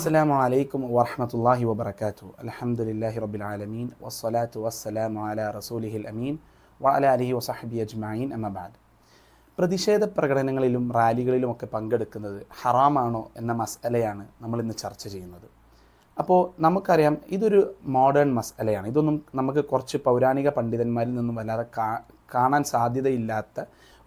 അസ്സാം അലൈക്കും വാഹമത്തല്ലാഹി വബർക്കാത്തു അലഹമുല്ലാഹി റബിൽ ആലമീൻ. വസ്സലാത്തു വസ്സലാം അല റസൂലിഹിൽ അമീൻ. വഅല അലഹി വസഹബി അജ്മായിൻ അമ്മബാദ് പ്രതിഷേധ പ്രകടനങ്ങളിലും റാലികളിലും ഒക്കെ പങ്കെടുക്കുന്നത് ഹറാമാണോ എന്ന മസ്അലയാണ് നമ്മൾ ഇന്ന് ചർച്ച ചെയ്യുന്നത്. അപ്പോൾ നമുക്കറിയാം ഇതൊരു മോഡേൺ മസ്അലയാണ്. ഇതൊന്നും നമുക്ക് കുറച്ച് പൗരാണിക പണ്ഡിതന്മാരിൽ നിന്നും വല്ലാതെ കാണാൻ സാധ്യതയില്ലാത്ത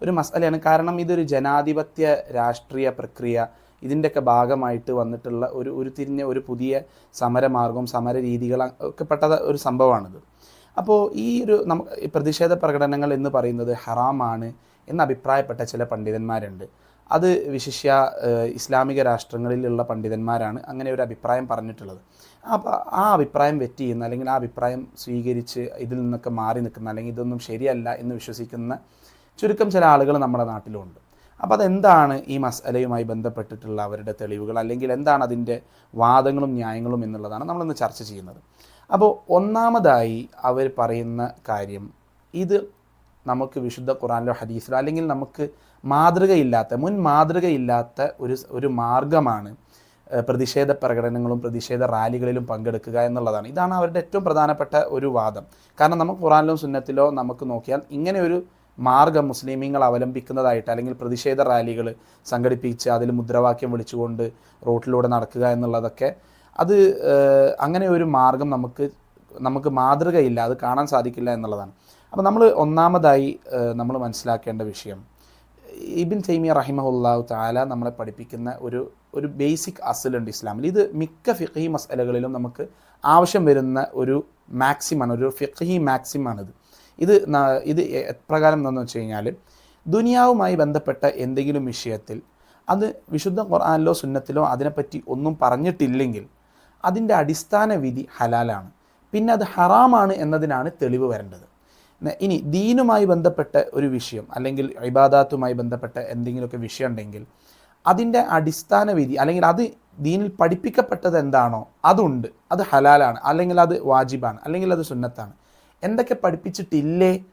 ഒരു മസ്അലയാണ്. കാരണം ഇതൊരു ജനാധിപത്യ രാഷ്ട്രീയ പ്രക്രിയ ഇതിന്റെയൊക്കെ ഭാഗമായിട്ട് വന്നിട്ടുള്ള ഒരു ഉരുത്തിരിഞ്ഞ ഒരു പുതിയ സമരമാർഗം സമര രീതികൾ ഒക്കെ പെട്ട ഒരു സംഭവമാണിത്. അപ്പോൾ ഈ ഒരു ഈ പ്രതിഷേധ പ്രകടനങ്ങൾ എന്ന് പറയുന്നത് ഹറാമാണ് എന്ന് അഭിപ്രായപ്പെട്ട ചില പണ്ഡിതന്മാരുണ്ട്. അത് വിശിഷ്യ ഇസ്ലാമിക രാഷ്ട്രങ്ങളിലുള്ള പണ്ഡിതന്മാരാണ് അങ്ങനെ ഒരു അഭിപ്രായം പറഞ്ഞിട്ടുള്ളത്. അപ്പോൾ ആ അഭിപ്രായം വെറ്റ് ചെയ്യുന്ന അല്ലെങ്കിൽ ആ അഭിപ്രായം സ്വീകരിച്ച് ഇതിൽ നിന്നൊക്കെ മാറി നിൽക്കുന്ന അല്ലെങ്കിൽ ഇതൊന്നും ശരിയല്ല എന്ന് വിശ്വസിക്കുന്ന ചുരുക്കം ചില ആളുകൾ നമ്മുടെ നാട്ടിലുണ്ട്. അപ്പോൾ അതെന്താണ് ഈ മസലയുമായി ബന്ധപ്പെട്ടിട്ടുള്ള അവരുടെ തെളിവുകൾ? അല്ലെങ്കിൽ എന്താണ് അതിന്റെ വാദങ്ങളും ന്യായങ്ങളും എന്നുള്ളതാണ് നമ്മളിന്ന് ചർച്ച ചെയ്യുന്നത്. അപ്പോൾ ഒന്നാമതായി അവർ പറയുന്ന കാര്യം ഇത് നമുക്ക് വിശുദ്ധ ഖുറാനിലോ ഹദീസിലോ അല്ലെങ്കിൽ നമുക്ക് മാതൃകയില്ലാത്ത മുൻ മാതൃകയില്ലാത്ത ഒരു ഒരു മാർഗമാണ് പ്രതിഷേധ പ്രകടനങ്ങളും പ്രതിഷേധ റാലികളിലും പങ്കെടുക്കുക എന്നുള്ളതാണ്. ഇതാണ് അവരുടെ ഏറ്റവും പ്രധാനപ്പെട്ട ഒരു വാദം. കാരണം നമുക്ക് ഖുറാനിലോ സുന്നത്തിലോ നമുക്ക് നോക്കിയാൽ ഇങ്ങനെ ഒരു മാർഗം മുസ്ലിമീങ്ങൾ അവലംബിക്കുന്നതായിട്ട് അല്ലെങ്കിൽ പ്രതിഷേധ റാലികൾ സംഘടിപ്പിച്ച് അതിൽ മുദ്രാവാക്യം വിളിച്ചുകൊണ്ട് റോട്ടിലൂടെ നടക്കുക എന്നുള്ളതൊക്കെ അത് അങ്ങനെ ഒരു മാർഗം നമുക്ക് നമുക്ക് മാതൃകയില്ല അത് കാണാൻ സാധിക്കില്ല എന്നുള്ളതാണ്. അപ്പോൾ നമ്മൾ ഒന്നാമതായി നമ്മൾ മനസ്സിലാക്കേണ്ട വിഷയം ഇബിൻ തൈമിയ റഹിമഹുല്ലാഹു താല നമ്മളെ പഠിപ്പിക്കുന്ന ഒരു ഒരു ബേസിക് അസലുണ്ട് ഇസ്ലാമിൽ. ഇത് മിക്ക ഫിഖി മസലകളിലും നമുക്ക് ആവശ്യം വരുന്ന ഒരു മാക്സിമാണ് ഒരു ഫിഖി മാക്സിമാണിത്. ഇത് ഇത് എപ്രകാരം എന്താണെന്ന് വെച്ച് കഴിഞ്ഞാൽ ദുനിയാവുമായി ബന്ധപ്പെട്ട എന്തെങ്കിലും വിഷയത്തിൽ അത് വിശുദ്ധ ഖുർആാനിലോ സുന്നത്തിലോ അതിനെപ്പറ്റി ഒന്നും പറഞ്ഞിട്ടില്ലെങ്കിൽ അതിന്റെ അടിസ്ഥാന വിധി ഹലാലാണ്. പിന്നെ അത് ഹറാമാണ് എന്നതിനാണ് തെളിവ് വരേണ്ടത്. ഇനി ദീനുമായി ബന്ധപ്പെട്ട ഒരു വിഷയം അല്ലെങ്കിൽ ഇബാദാത്തുമായി ബന്ധപ്പെട്ട എന്തെങ്കിലുമൊക്കെ വിഷയം ഉണ്ടെങ്കിൽ അതിന്റെ അടിസ്ഥാന വിധി അല്ലെങ്കിൽ അത് ദീനിൽ പഠിപ്പിക്കപ്പെട്ടത് എന്താണോ അതുണ്ട്. അത് ഹലാലാണ്. അല്ലെങ്കിൽ അത് വാജിബാണ്. അല്ലെങ്കിൽ അത് സുന്നത്താണ്. എന്തൊക്കെ പഠിപ്പിച്ചിട്ടില്ലേ?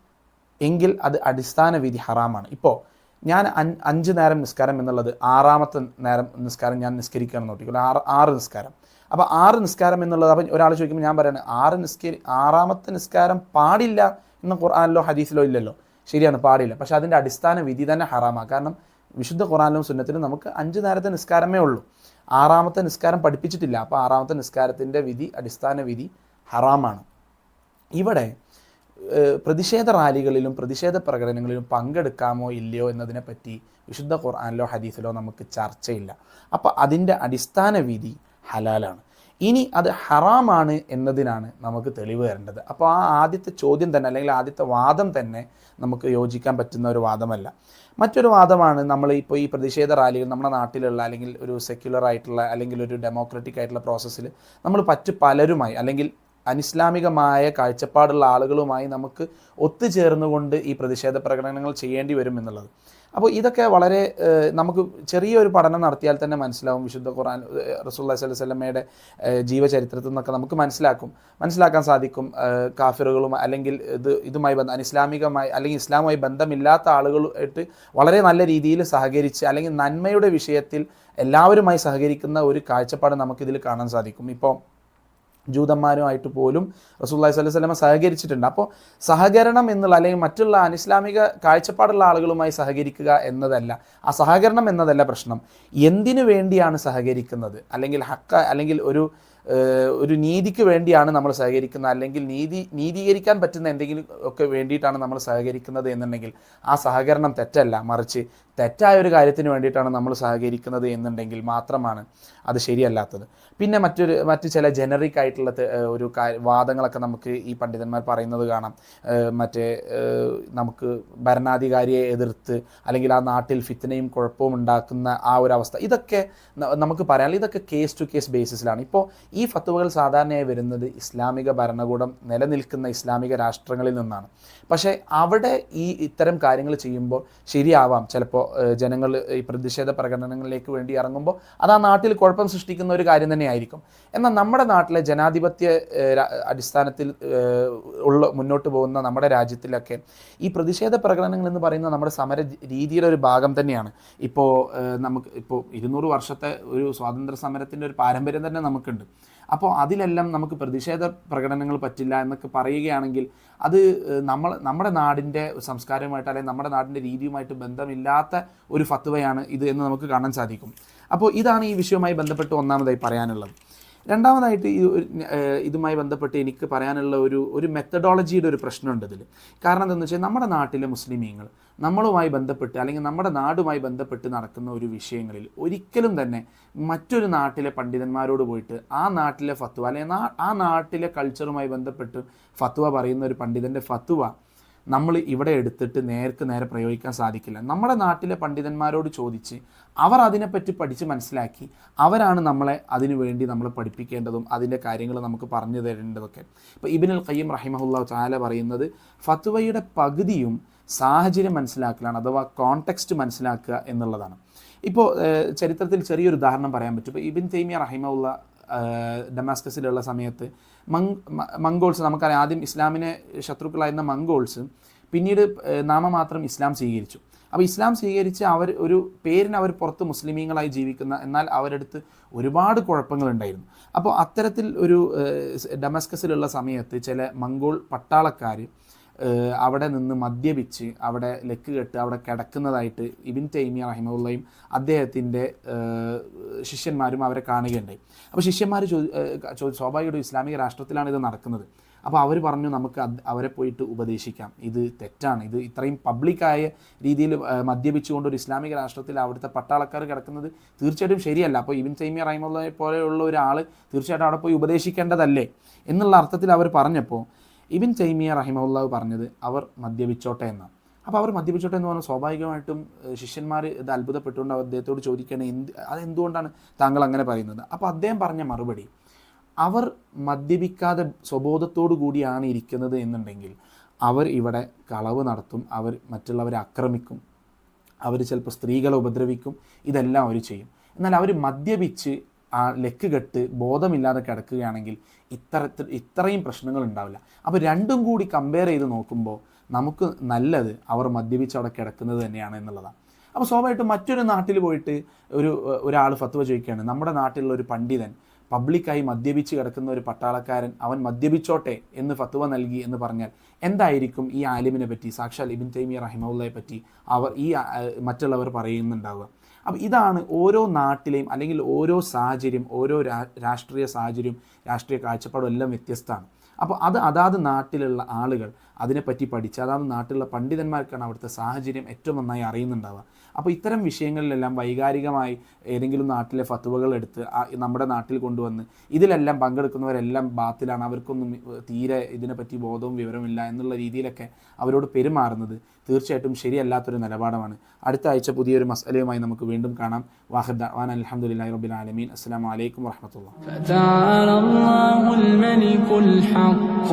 എങ്കിൽ അത് അടിസ്ഥാന വിധി ഹറാമാണ്. ഇപ്പോൾ ഞാൻ അഞ്ച് നേരം നിസ്കാരം എന്നുള്ളത് ആറാമത്തെ നേരം നിസ്കാരം ഞാൻ നിസ്കരിക്കുകയാണ് നോക്കിക്കോളൂ ആറ് ആറ് നിസ്കാരം. അപ്പോൾ ആറ് നിസ്കാരം എന്നുള്ളത് അപ്പം ഒരാൾ ചോദിക്കുമ്പോൾ ഞാൻ പറയുന്നത് ആറ് നിസ്കരി ആറാമത്തെ നിസ്കാരം പാടില്ല എന്ന് ഖുർആാനിലോ ഹദീസിലോ ഇല്ലല്ലോ. ശരിയാണ് പാടില്ല. പക്ഷേ അതിന്റെ അടിസ്ഥാന വിധി തന്നെ ഹറാമാണ്. കാരണം വിശുദ്ധ ഖുറാനിലും സുന്നത്തിലും നമുക്ക് അഞ്ച് നേരത്തെ നിസ്കാരമേ ഉള്ളൂ. ആറാമത്തെ നിസ്കാരം പഠിപ്പിച്ചിട്ടില്ല. അപ്പോൾ ആറാമത്തെ നിസ്കാരത്തിന്റെ വിധി അടിസ്ഥാന വിധി ഹറാമാണ്. ഇവിടെ പ്രതിഷേധ റാലികളിലും പ്രതിഷേധ പ്രകടനങ്ങളിലും പങ്കെടുക്കാമോ ഇല്ലയോ എന്നതിനെപ്പറ്റി വിശുദ്ധ ഖുർആാനിലോ ഹദീസിലോ നമുക്ക് ചർച്ചയില്ല. അപ്പോൾ അതിന്റെ അടിസ്ഥാന വിധി ഹലാലാണ്. ഇനി അത് ഹറാമാണ് എന്നതിനാണ് നമുക്ക് തെളിവ് വരേണ്ടത്. അപ്പോൾ ആ ആദ്യത്തെ ചോദ്യം തന്നെ അല്ലെങ്കിൽ ആദ്യത്തെ വാദം തന്നെ നമുക്ക് യോജിക്കാൻ പറ്റുന്ന ഒരു വാദമല്ല. മറ്റൊരു വാദമാണ് നമ്മൾ ഇപ്പോൾ ഈ പ്രതിഷേധ റാലികൾ നമ്മുടെ നാട്ടിലുള്ള അല്ലെങ്കിൽ ഒരു സെക്യുലർ ആയിട്ടുള്ള അല്ലെങ്കിൽ ഒരു ഡെമോക്രറ്റിക് ആയിട്ടുള്ള പ്രോസസ്സിൽ നമ്മൾ പറ്റ് പലരുമായി അല്ലെങ്കിൽ അനിസ്ലാമികമായ കാഴ്ചപ്പാടുള്ള ആളുകളുമായി നമുക്ക് ഒത്തുചേർന്നുകൊണ്ട് ഈ പ്രതിഷേധ പ്രകടനങ്ങൾ ചെയ്യേണ്ടി വരും എന്നുള്ളത്. അപ്പോൾ ഇതൊക്കെ വളരെ നമുക്ക് ചെറിയൊരു പഠനം നടത്തിയാൽ തന്നെ മനസ്സിലാവും. വിശുദ്ധ ഖുർആൻ റസൂല്ലാ ഏഹ്, ജീവചരിത്രത്തിൽ നിന്നൊക്കെ നമുക്ക് മനസ്സിലാക്കും. മനസ്സിലാക്കാൻ സാധിക്കും കാഫിറുകളും അല്ലെങ്കിൽ ഇത് ഇതുമായി ബന്ധം അനിസ്ലാമികമായി അല്ലെങ്കിൽ ഇസ്ലാമുമായി ബന്ധമില്ലാത്ത ആളുകളായിട്ട് വളരെ നല്ല രീതിയിൽ സഹകരിച്ച് അല്ലെങ്കിൽ നന്മയുടെ വിഷയത്തിൽ എല്ലാവരുമായി സഹകരിക്കുന്ന ഒരു കാഴ്ചപ്പാട് നമുക്കിതിൽ കാണാൻ സാധിക്കും. ഇപ്പോൾ ജൂതന്മാരുമായിട്ട് പോലും റസൂല്ലായി സ്വല്ലു സ്വലമ സഹകരിച്ചിട്ടുണ്ട്. അപ്പോൾ സഹകരണം എന്നുള്ള അല്ലെങ്കിൽ മറ്റുള്ള അനിസ്ലാമിക കാഴ്ചപ്പാടുള്ള ആളുകളുമായി സഹകരിക്കുക എന്നതല്ല. ആ സഹകരണം എന്നതല്ല പ്രശ്നം. എന്തിനു വേണ്ടിയാണ് സഹകരിക്കുന്നത്? അല്ലെങ്കിൽ ഹക്ക അല്ലെങ്കിൽ ഒരു ഒരു നീതിക്ക് വേണ്ടിയാണ് നമ്മൾ സഹകരിക്കുന്നത് അല്ലെങ്കിൽ നീതി നീതീകരിക്കാൻ പറ്റുന്ന എന്തെങ്കിലും ഒക്കെ വേണ്ടിയിട്ടാണ് നമ്മൾ സഹകരിക്കുന്നത് എന്നുണ്ടെങ്കിൽ ആ സഹകരണം തെറ്റല്ല. മറിച്ച് തെറ്റായ ഒരു കാര്യത്തിന് വേണ്ടിയിട്ടാണ് നമ്മൾ സഹകരിക്കുന്നത് എന്നുണ്ടെങ്കിൽ മാത്രമാണ് അത് ശരിയല്ലാത്തത്. പിന്നെ മറ്റൊരു മറ്റ് ചില ജനറിക് ആയിട്ടുള്ള ഒരു വാദങ്ങളൊക്കെ നമുക്ക് ഈ പണ്ഡിതന്മാർ പറയുന്നത് കാണാം. മറ്റേ നമുക്ക് ഭരണാധികാരിയെ എതിർത്ത് അല്ലെങ്കിൽ ആ നാട്ടിൽ ഫിത്തനയും കുഴപ്പവും ഉണ്ടാക്കുന്ന ആ ഒരു അവസ്ഥ. ഇതൊക്കെ നമുക്ക് പറയാനുള്ള ഇതൊക്കെ കേസ് ടു കേസ് ബേസിസിലാണ് ഇപ്പോൾ ഈ ഫത്തുവകൾ സാധാരണയായി വരുന്നത് ഇസ്ലാമിക ഭരണകൂടം നിലനിൽക്കുന്ന ഇസ്ലാമിക രാഷ്ട്രങ്ങളിൽ നിന്നാണ്. പക്ഷേ അവിടെ ഈ ഇത്തരം കാര്യങ്ങൾ ചെയ്യുമ്പോൾ ശരിയാവാം. ചിലപ്പോൾ ജനങ്ങൾ ഈ പ്രതിഷേധ പ്രകടനങ്ങളിലേക്ക് വേണ്ടി ഇറങ്ങുമ്പോൾ അത് ആ നാട്ടിൽ കുഴപ്പം സൃഷ്ടിക്കുന്ന ഒരു കാര്യം തന്നെയായിരിക്കും. എന്നാൽ നമ്മുടെ നാട്ടിലെ ജനാധിപത്യ അടിസ്ഥാനത്തിൽ ഉള്ള മുന്നോട്ട് പോകുന്ന നമ്മുടെ രാജ്യത്തിലൊക്കെ ഈ പ്രതിഷേധ പ്രകടനങ്ങൾ എന്ന് പറയുന്നത് നമ്മുടെ സമര രീതിയുടെ ഒരു ഭാഗം തന്നെയാണ്. ഇപ്പോൾ നമുക്ക് ഇപ്പോൾ ഇരുന്നൂറ് വർഷത്തെ ഒരു സ്വാതന്ത്ര്യ സമരത്തിന്റെ ഒരു പാരമ്പര്യം തന്നെ നമുക്കുണ്ട്. അപ്പോൾ അതിലെല്ലാം നമുക്ക് പ്രതിഷേധ പ്രകടനങ്ങൾ പറ്റില്ല എന്നൊക്കെ പറയുകയാണെങ്കിൽ അത് നമ്മൾ നമ്മുടെ നാടിന്റെ സംസ്കാരവുമായിട്ട് അല്ലെങ്കിൽ നമ്മുടെ നാടിന്റെ രീതിയുമായിട്ട് ബന്ധമില്ലാത്ത ഒരു ഫത്വയാണ് ഇത് എന്ന് നമുക്ക് കാണാൻ സാധിക്കും. അപ്പോൾ ഇതാണ് ഈ വിഷയവുമായി ബന്ധപ്പെട്ട് ഒന്നാമതായി പറയാനുള്ളത്. രണ്ടാമതായിട്ട് ഒരു, ഇതുമായി ബന്ധപ്പെട്ട് എനിക്ക് പറയാനുള്ള ഒരു ഒരു മെത്തഡോളജിയുടെ ഒരു പ്രശ്നമുണ്ട് ഇതിൽ കാരണം എന്താണെന്ന് വെച്ചാൽ നമ്മുടെ നാട്ടിലെ മുസ്ലിമീങ്ങൾ നമ്മളുമായി ബന്ധപ്പെട്ട് അല്ലെങ്കിൽ നമ്മുടെ നാടുമായി ബന്ധപ്പെട്ട് നടക്കുന്ന ഒരു വിഷയങ്ങളിൽ ഒരിക്കലും തന്നെ മറ്റൊരു നാട്ടിലെ പണ്ഡിതന്മാരോട് പോയിട്ട് ആ നാട്ടിലെ ഫത്വ അല്ലെങ്കിൽ ആ നാട്ടിലെ കൾച്ചറുമായി ബന്ധപ്പെട്ട് ഫത്വ പറയുന്ന ഒരു പണ്ഡിതന്റെ ഫത്വ നമ്മൾ ഇവിടെ എടുത്തിട്ട് നേർക്ക് നേരെ പ്രയോഗിക്കാൻ സാധിക്കില്ല. നമ്മുടെ നാട്ടിലെ പണ്ഡിതന്മാരോട് ചോദിച്ച് അവർ അതിനെപ്പറ്റി പഠിച്ച് മനസ്സിലാക്കി അവരാണ് നമ്മളെ അതിനു വേണ്ടി നമ്മൾ പഠിപ്പിക്കേണ്ടതും അതിന്റെ കാര്യങ്ങൾ നമുക്ക് പറഞ്ഞു തരേണ്ടതൊക്കെ. ഇപ്പോൾ ഇബിനുൽ ഖയ്യം റഹിമഹുല്ല ചാല പറയുന്നത് ഫത്വയുടെ പകുതിയും സാഹചര്യം മനസ്സിലാക്കലാണ് അഥവാ കോണ്ടെക്സ്റ്റ് മനസ്സിലാക്കുക എന്നുള്ളതാണ്. ഇപ്പോൾ ചരിത്രത്തിൽ ചെറിയൊരു ഉദാഹരണം പറയാൻ പറ്റും. ഇപ്പോൾ ഇബിൻ തൈമിയ റഹിമുള്ള ഡമാസ്കസിലുള്ള സമയത്ത്. മങ് മംഗോൾസ് നമുക്കറിയാം ആദ്യം ഇസ്ലാമിനെ ശത്രുക്കളായിരുന്ന മംഗോൾസ് പിന്നീട് നാമമാത്രം ഇസ്ലാം സ്വീകരിച്ചു. അപ്പോൾ ഇസ്ലാം സ്വീകരിച്ച് അവർ ഒരു പേരിന് അവർ പുറത്ത് മുസ്ലിമീങ്ങളായി ജീവിക്കുന്ന എന്നാൽ അവരടുത്ത് ഒരുപാട് കുഴപ്പങ്ങളുണ്ടായിരുന്നു. അപ്പോൾ അത്തരത്തിൽ ഒരു ഡമസ്കസിലുള്ള സമയത്ത് ചില മംഗോൾ പട്ടാളക്കാർ അവിടെ നിന്ന് മദ്യപിച്ച് അവിടെ ലെക്ക് കെട്ട് അവിടെ കിടക്കുന്നതായിട്ട് ഇബിൻ തൈമിയ റഹിമുള്ളയും അദ്ദേഹത്തിന്റെ ശിഷ്യന്മാരും അവരെ കാണുകയുണ്ടായി. അപ്പോൾ ശിഷ്യന്മാർ ചോ സ്വാഭാവികമായിട്ടും ഇസ്ലാമിക രാഷ്ട്രത്തിലാണ് ഇത് നടക്കുന്നത്. അപ്പോൾ അവർ പറഞ്ഞു നമുക്ക് അവരെ പോയിട്ട് ഉപദേശിക്കാം. ഇത് തെറ്റാണ്. ഇത് ഇത്രയും പബ്ലിക്കായ രീതിയിൽ മദ്യപിച്ചുകൊണ്ട് ഒരു ഇസ്ലാമിക രാഷ്ട്രത്തിൽ അവിടുത്തെ പട്ടാളക്കാർ കിടക്കുന്നത് തീർച്ചയായിട്ടും ശരിയല്ല. അപ്പോൾ ഇബിൻ തൈമിയ റഹിമുള്ളയെ പോലെയുള്ള ഒരാൾ തീർച്ചയായിട്ടും അവിടെ പോയി ഉപദേശിക്കേണ്ടതല്ലേ? എന്നുള്ള അർത്ഥത്തിൽ അവർ പറഞ്ഞപ്പോൾ ഇബിൻ തൈമിയ റഹിമുല്ലാവ് പറഞ്ഞത് അവർ മദ്യപിച്ചോട്ടെ എന്നാണ്. അപ്പോൾ അവർ മദ്യപിച്ചോട്ടെ എന്ന് പറഞ്ഞാൽ സ്വാഭാവികമായിട്ടും ശിഷ്യന്മാർ ഇത് അത്ഭുതപ്പെട്ടുകൊണ്ട് അദ്ദേഹത്തോട് ചോദിക്കണേ എന്ത് അതെന്തുകൊണ്ടാണ് താങ്കൾ അങ്ങനെ പറയുന്നത്? അപ്പോൾ അദ്ദേഹം പറഞ്ഞ മറുപടി അവർ മദ്യപിക്കാതെ സ്വബോധത്തോടു കൂടിയാണ് ഇരിക്കുന്നത് എന്നുണ്ടെങ്കിൽ അവർ ഇവിടെ കളവ് നടത്തും അവർ മറ്റുള്ളവരെ ആക്രമിക്കും അവർ ചിലപ്പോൾ സ്ത്രീകളെ ഉപദ്രവിക്കും ഇതെല്ലാം അവർ ചെയ്യും. എന്നാൽ അവർ മദ്യപിച്ച് ആ ലെക്ക് കെട്ട് ബോധമില്ലാതെ കിടക്കുകയാണെങ്കിൽ ഇത്തരത്തിൽ ഇത്രയും പ്രശ്നങ്ങൾ ഉണ്ടാവില്ല. അപ്പോൾ രണ്ടും കൂടി കമ്പയർ ചെയ്ത് നോക്കുമ്പോൾ നമുക്ക് നല്ലത് അവർ മദ്യപിച്ച് അവിടെ കിടക്കുന്നത് തന്നെയാണ് എന്നുള്ളതാണ്. അപ്പോൾ സ്വാഭാവികമായിട്ടും മറ്റൊരു നാട്ടിൽ പോയിട്ട് ഒരു ഒരാൾ ഫത്വ ചോദിക്കുകയാണ് നമ്മുടെ നാട്ടിലുള്ള ഒരു പണ്ഡിതൻ പബ്ലിക്കായി മദ്യപിച്ച് കിടക്കുന്ന ഒരു പട്ടാളക്കാരൻ അവൻ മദ്യപിച്ചോട്ടെ എന്ന് ഫത്വ നൽകി എന്ന് പറഞ്ഞാൽ എന്തായിരിക്കും ഈ ആലിമിനെ പറ്റി? സാക്ഷാൽ ഇബിൻ തൈമിയ റഹിമുള്ളയെ പറ്റി അവർ ഈ മറ്റുള്ളവർ പറയുന്നുണ്ടാവുക. അപ്പോൾ ഇതാണ് ഓരോ നാട്ടിലെയും അല്ലെങ്കിൽ ഓരോ സാഹചര്യം ഓരോ രാഷ്ട്രീയ സാഹചര്യം രാഷ്ട്രീയ കാഴ്ചപ്പാടും എല്ലാം വ്യത്യസ്തമാണ്. അപ്പോൾ അത് അതാത് നാട്ടിലുള്ള ആളുകൾ അതിനെപ്പറ്റി പഠിച്ച് അതാത് നാട്ടിലുള്ള പണ്ഡിതന്മാർക്കാണ് അവിടുത്തെ സാഹചര്യം ഏറ്റവും നന്നായി അറിയുന്നുണ്ടാവുക അപ്പോൾ ഇത്തരം വിഷയങ്ങളിലെല്ലാം വൈകാരികമായി ഏതെങ്കിലും നാട്ടിലെ ഫത്തുവകൾ എടുത്ത് ആ നമ്മുടെ നാട്ടിൽ കൊണ്ടുവന്ന് ഇതിലെല്ലാം പങ്കെടുക്കുന്നവരെല്ലാം ബാത്തിലാണ് അവർക്കൊന്നും തീരെ ഇതിനെപ്പറ്റി ബോധവും വിവരമില്ല എന്നുള്ള രീതിയിലൊക്കെ അവരോട് പെരുമാറുന്നത് തീർച്ചയായിട്ടും ശരിയല്ലാത്തൊരു നിലപാടാണ് അടുത്ത ആഴ്ച പുതിയൊരു മസലയുമായി നമുക്ക് വീണ്ടും കാണാം വാഹിദ് വാൻ അലഹമുല്ലാ റബിൻ ആലമീൻ അസ്സാം വലൈക്കും വാഹമത്തുള്ള فتعالى الله الملك الحق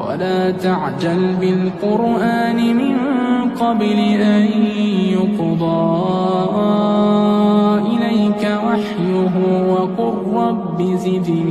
ولا تعجل بالقرآن من قبل أن يقضى إليك وحيه وقل رب زدني